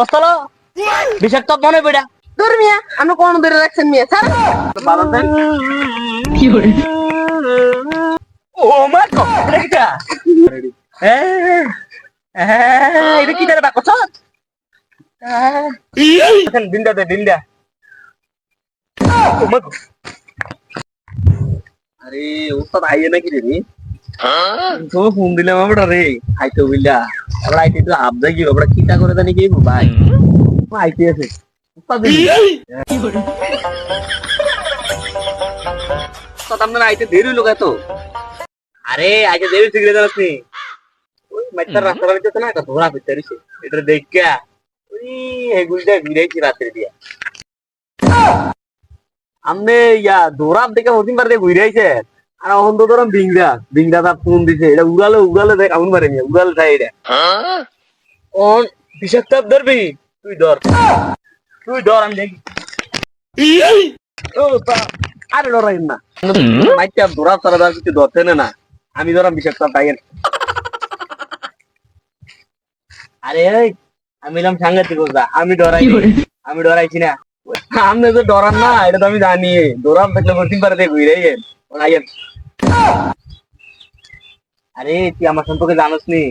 বস্তলো বিষাক্ত মনে বেড়া দূর মিয়া আপনি কোন ধরে রাখছেন মিয়া? স্যার বাবা দেন। ও মা এটা এটা কি রে বাকছ দিনটা দে গো আরে ওস্তাদ আইয়ে নাকি রে তো ফোন দিলাম আমরা রে আইতো বুঝলা আমরা আইতে তো আবদা কি আমরা কিটা করে জানি কি ভাই? আইতে আছে। আপনার আইতে দেরি হলো তো। আরে আইতে দেরি সিগরে যাচ্ছি ওই মাইটার রাস্তা বাড়িতে না ফিরতে রইছে এটা দেখা ওই এগুলটা ঘুরেছি রাত্রে দিয়া। আমনে ইয়া দৌড়াম থেকে হদিন পারে ঘুরে আইছে আর অহন তো ধরম বিংরা বিংরা তার ফোন দিছে এটা উড়ালে উড়ালে দেখ আমন পারে মিয়া উড়ালে চাই এটা। অন ধরবি? তুই ধর। তুই ধর আমি দেখি। আরে লড়াই না। মাইটা দৌড়া তারা তার কিছু ধরতে না না। আমি ধরাম বিষাক্ত তাই আরে এই, আমি এলাম সাংঘাতিক কথা আমি ডরাই আমি ডরাইছি না। আপনি তো ডরান না এটা তো আমি জানি। ডরান থাকলে বলতে পারে দেখ ঘুরে আইয়েন। আরে তুই আমার সম্পর্কে জানোস নি?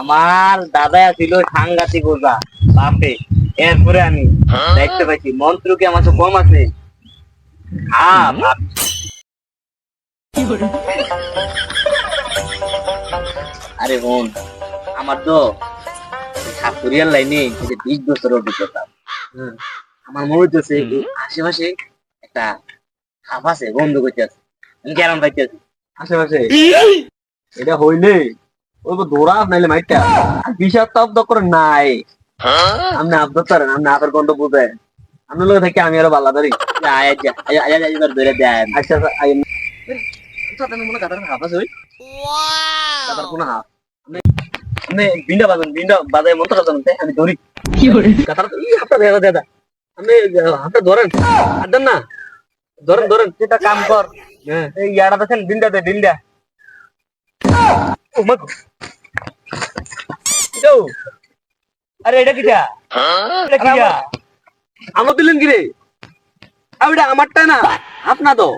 আমার দাদা ছিল সাংঘাতিক ওজা বাপে এরপরে আমি দেখতে পাইছি মন্ত্র কি আমার তো কম আছে? হ্যাঁ আরে বোন আমার তো সাপুরিয়ার লাইনে বিশ বছর অভিজ্ঞতা। হুম। আমার মনে এই আশেপাশে একটা সাপ আছে বন্ধ করতে আছে। আমি কেমন পাইতেছি আশেপাশে। এটা হইলে ওই তো দৌড়া নাইলে মাইটা বিষাক্ত আব্দ করে নাই। আপনি আব্দ করেন আপনি আপনার গন্ধ বুঝেন আপনার লোক থেকে আমি আরও বালা ধরি। ধরে দেন। আচ্ছা আচ্ছা, মনে আমি ধরি। আপনি হাফটা ধরেন। আর না। ধরেন ধরেন সেটা কাম কর। ও মা গো। এটাও? আরে এটা কিটা এটা কিটা আমার দিলেন কি রে আর এটা আমারটা না হাফ না তো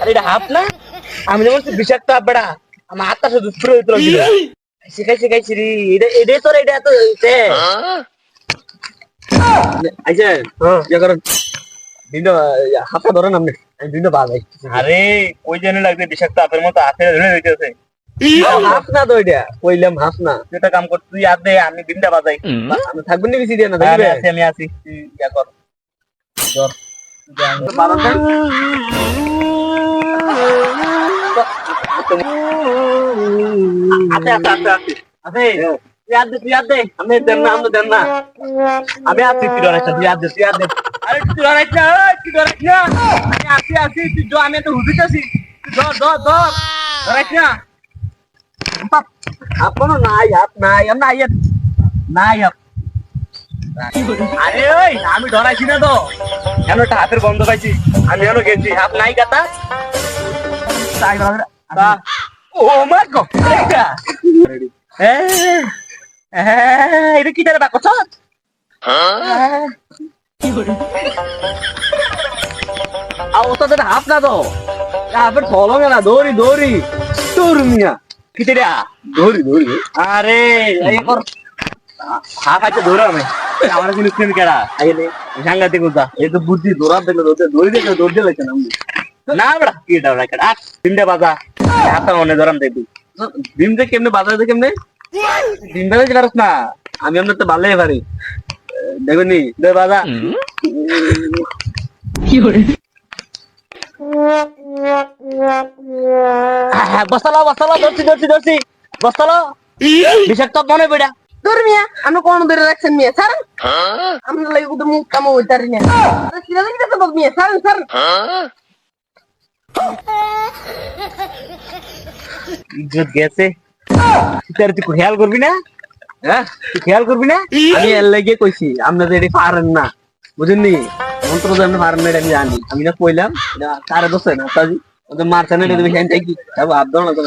আরে এটা হাফ না আমি যেমন বিষাক্ত হাফ বেড়া আমার হাতটা শুধু স্প্রে হইতে লাগছিল শিখাই শিখাইছি রে এটা এটা তোর এটা তো করেন দিন হাতটা ধরেন আপনি দিন বাজাই আরে ওই জন্য লাগবে বিষাক্ত আপের মতো হাতে ধরে রইতেছে হাফ না তো এটা কইলাম হাফ না তুই একটা কাম কর তুই হাত দে আমি দিনটা বাজাই আমি থাকবেন না বেশি দিয়ে না দেখবে আছি আমি আছি তুই ইয়া কর আছে আছে আছে আছে আছে তুই দে তুই দে আমি দেন না আমি দেন না আমি আছি তুই ডরাইছ তুই দে তুই দে আরে তুই ডরাইছ না তুই ডরাইছ না আমি আছি আছি তুই জ আমি তো আছি ধর ধর ধর ডরাইছ না আপনার নাই হাত নাই আমি নাই নাই হাত আরে ওই আমি ডরাইছি না তো কেন একটা হাতের গন্ধ পাইছি আমি কেন গেছি হাত নাই কাতা তাই ও মা গো এটা এ, এটা কি তারে বাকছ আর ওটা তো হাফ না তো হাফের ফলং না দৌড়ি দৌড়ি। তোর মিয়া। খিচেড়া দৌড়ি দৌড়ি। আরে এই কর। হাফ আছে দৌড়া আমি আমার কিন্তু স্ক্রিন কেডা? আইলে সাংঘাতিক কথা এই তো বুদ্ধি দৌড়া দেখলে দৌড়তে দৌড়ি দেখলে দৌড়তে লাগছে না আমি। না বড়া কি দৌড়া কেডা তিনটা বাজা। হাতটা মনে ধরাম দেখবি। ডিমটা কেমনে বাজা কেমনে? ডিম বাজাতে পারস না আমি আপনার তো ভালোই পারি। দেখুন দে বাজা। বস্তালো বস্তালো ধরছি ধরছি ধরছি। বস্তালো বিষাক্ত মনে বেড়া দূর মিয়া আপনি কোন ধরে রাখছেন মিয়া? স্যার আপনার লাগে কিন্তু মুখ কামো হইতারি না। সিরা দেখি তো মিয়া স্যার স্যার ইজ্জত গেছে। তুই খেয়াল করবি না? হ্যাঁ? তুই খেয়াল করবি না? আমি এর লাগে কইছি আপনার এটি পারেন না। বুঝেননি? মন্ত্র যে আমরা পারেন না এটা আমি জানি। আমি না কইলাম তারা কারে দোষ না তাজি ওদের মারছে না এটা তুমি হ্যান্ড কি আব্দুল না তো